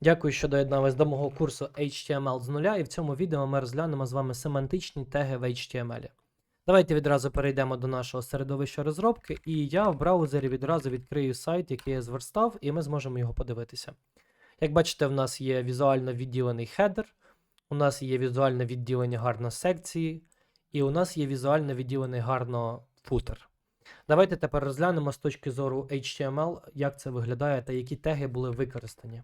Дякую, що доєднались до мого курсу HTML з нуля, і в цьому відео ми розглянемо з вами семантичні теги в HTML. Давайте відразу перейдемо до нашого середовища розробки, і я в браузері відразу відкрию сайт, який я зверстав, і ми зможемо його подивитися. Як бачите, в нас є візуально відділений хедер, у нас є візуальне відділення гарно секції, і у нас є візуально відділений гарно футер. Давайте тепер розглянемо з точки зору HTML, як це виглядає та які теги були використані.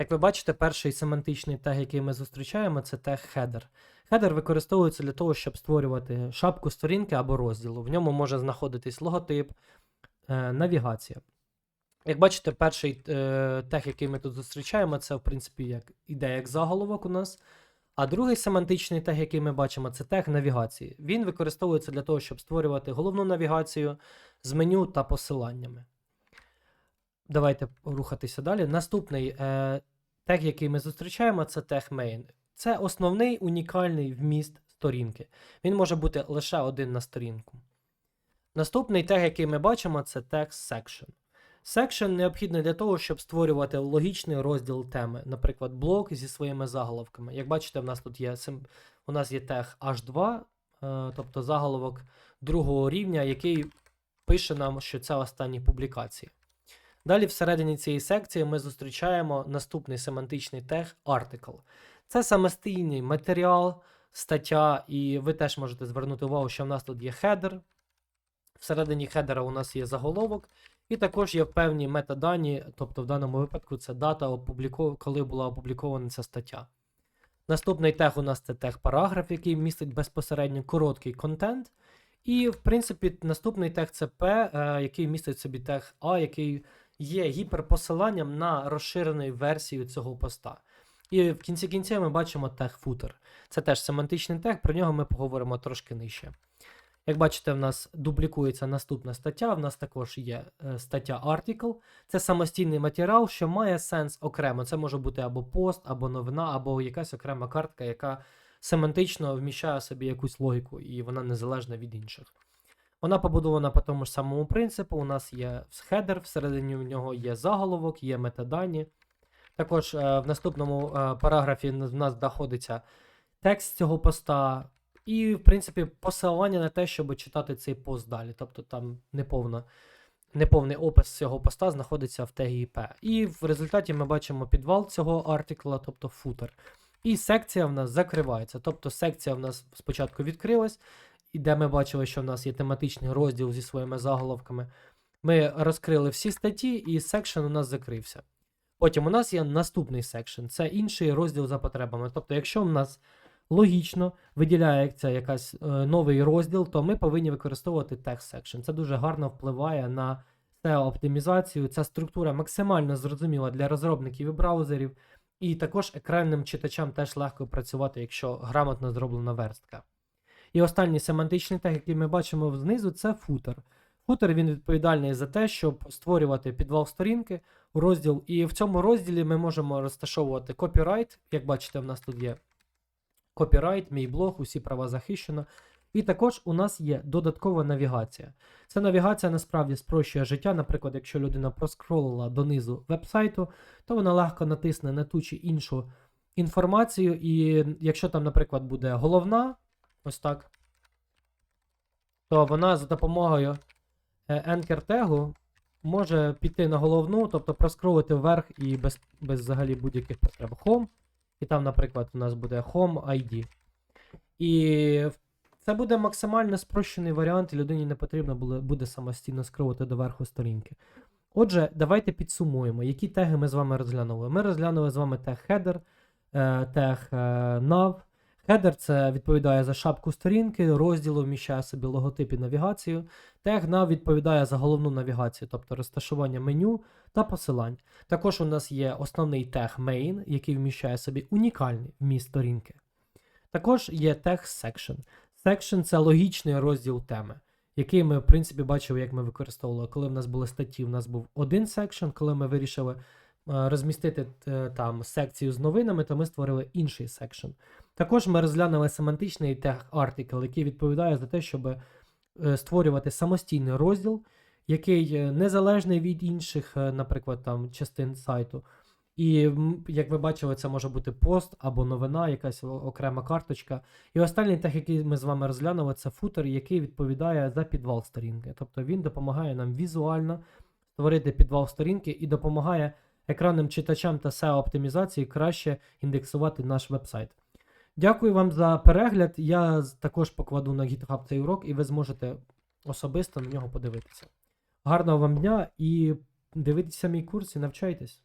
Як ви бачите, перший семантичний тег, який ми зустрічаємо, це тег header. Header використовується для того, щоб створювати шапку сторінки або розділу. В ньому може знаходитись логотип, е, навігація. Як бачите, перший е, тег, який ми тут зустрічаємо, це в принципі як іде як заголовок у нас. А другий семантичний тег, який ми бачимо, це тег навігації. Він використовується для того, щоб створювати головну навігацію з меню та посиланнями. Давайте рухатися далі. Наступний е, тег, який ми зустрічаємо, це тег main. Це основний унікальний вміст сторінки. Він може бути лише один на сторінку. Наступний тег, який ми бачимо, це тег section. Section необхідний для того, щоб створювати логічний розділ теми, наприклад, блок зі своїми заголовками. Як бачите, в нас тут є у нас є тег H2, е, тобто заголовок другого рівня, який пише нам, що це останні публікації. Далі всередині цієї секції ми зустрічаємо наступний семантичний тег article. Це самостійний матеріал, стаття, і ви теж можете звернути увагу, що в нас тут є хедер. Всередині хедера у нас є заголовок, і також є певні метадані, тобто в даному випадку це дата, коли була опублікована ця стаття. Наступний тег у нас це тег параграф, який містить безпосередньо короткий контент. І, в принципі, наступний тег це P, е, який містить собі тег А, який є гіперпосиланням на розширену версію цього поста. І в кінці кінця ми бачимо тег footer. Це теж семантичний тег, про нього ми поговоримо трошки нижче. Як бачите, в нас дублікується наступна стаття. В нас також є е, стаття article. Це самостійний матеріал, що має сенс окремо. Це може бути або пост, або новина, або якась окрема картка, яка семантично вміщає собі якусь логіку, і вона незалежна від інших. Вона побудована по тому ж самому принципу. У нас є хедер, всередині в нього є заголовок, є метадані. Також е, в наступному е, параграфі в нас знаходиться текст цього поста, і, в принципі, посилання на те, щоб читати цей пост далі. Тобто там неповна, неповний опис цього поста знаходиться в тегі IP. І в результаті ми бачимо підвал цього артикла, тобто футер. І секція в нас закривається. Тобто секція в нас спочатку відкрилась, і де ми бачили, що в нас є тематичний розділ зі своїми заголовками. Ми розкрили всі статті, і секшн у нас закрився. Потім у нас є наступний секшн, це інший розділ за потребами. Тобто, якщо в нас логічно виділяється якась е, новий розділ, то ми повинні використовувати text section. Це дуже гарно впливає на SEO-оптимізацію. Ця структура максимально зрозуміла для розробників і браузерів, і також екранним читачам теж легко працювати, якщо грамотно зроблена верстка. І останній семантичний тег, який ми бачимо знизу, це футер. Футер він відповідальний за те, щоб створювати підвал сторінки, розділ. І в цьому розділі ми можемо розташовувати копірайт. Як бачите, в нас тут є копірайт, мій блог, усі права захищено. І також у нас є додаткова навігація. Ця навігація насправді спрощує життя. Наприклад, якщо людина проскролила донизу вебсайту, то вона легко натисне на ту чи іншу інформацію. І якщо там, наприклад, буде головна, ось так, то вона за допомогою е, anchor тегу може піти на головну, тобто проскролити вверх і без, без взагалі будь-яких потреб. Home. І там, наприклад, у нас буде Home ID. І це буде максимально спрощений варіант, і людині не потрібно буде, самостійно скролити до верху сторінки. Отже, давайте підсумуємо, які теги ми з вами розглянули. Ми розглянули з вами тег header, е, тег е, nav. Header це відповідає за шапку сторінки, розділу вміщає собі логотип і навігацію. Тег nav відповідає за головну навігацію, тобто розташування меню та посилань. Також у нас є основний тег main, який вміщає собі унікальний вміст сторінки. Також є тег section. Section це логічний розділ теми, який ми, в принципі, бачили, як ми використовували. Коли в нас були статті, у нас був один section, коли ми вирішили е, розмістити е, там секцію з новинами, то ми створили інший section. Також ми розглянули семантичний тег article, який відповідає за те, щоб е, створювати самостійний розділ, який е, незалежний від інших, е, наприклад, там частин сайту. І як ви бачили, це може бути пост або новина, якась окрема карточка. І останній тег, який ми з вами розглянули, це футер, який відповідає за підвал сторінки. Тобто він допомагає нам візуально створити підвал сторінки і допомагає екранним читачам та SEO оптимізації краще індексувати наш вебсайт. Дякую вам за перегляд. Я також покладу на GitHub цей урок, і ви зможете особисто на нього подивитися. Гарного вам дня і дивіться мій курс і навчайтесь.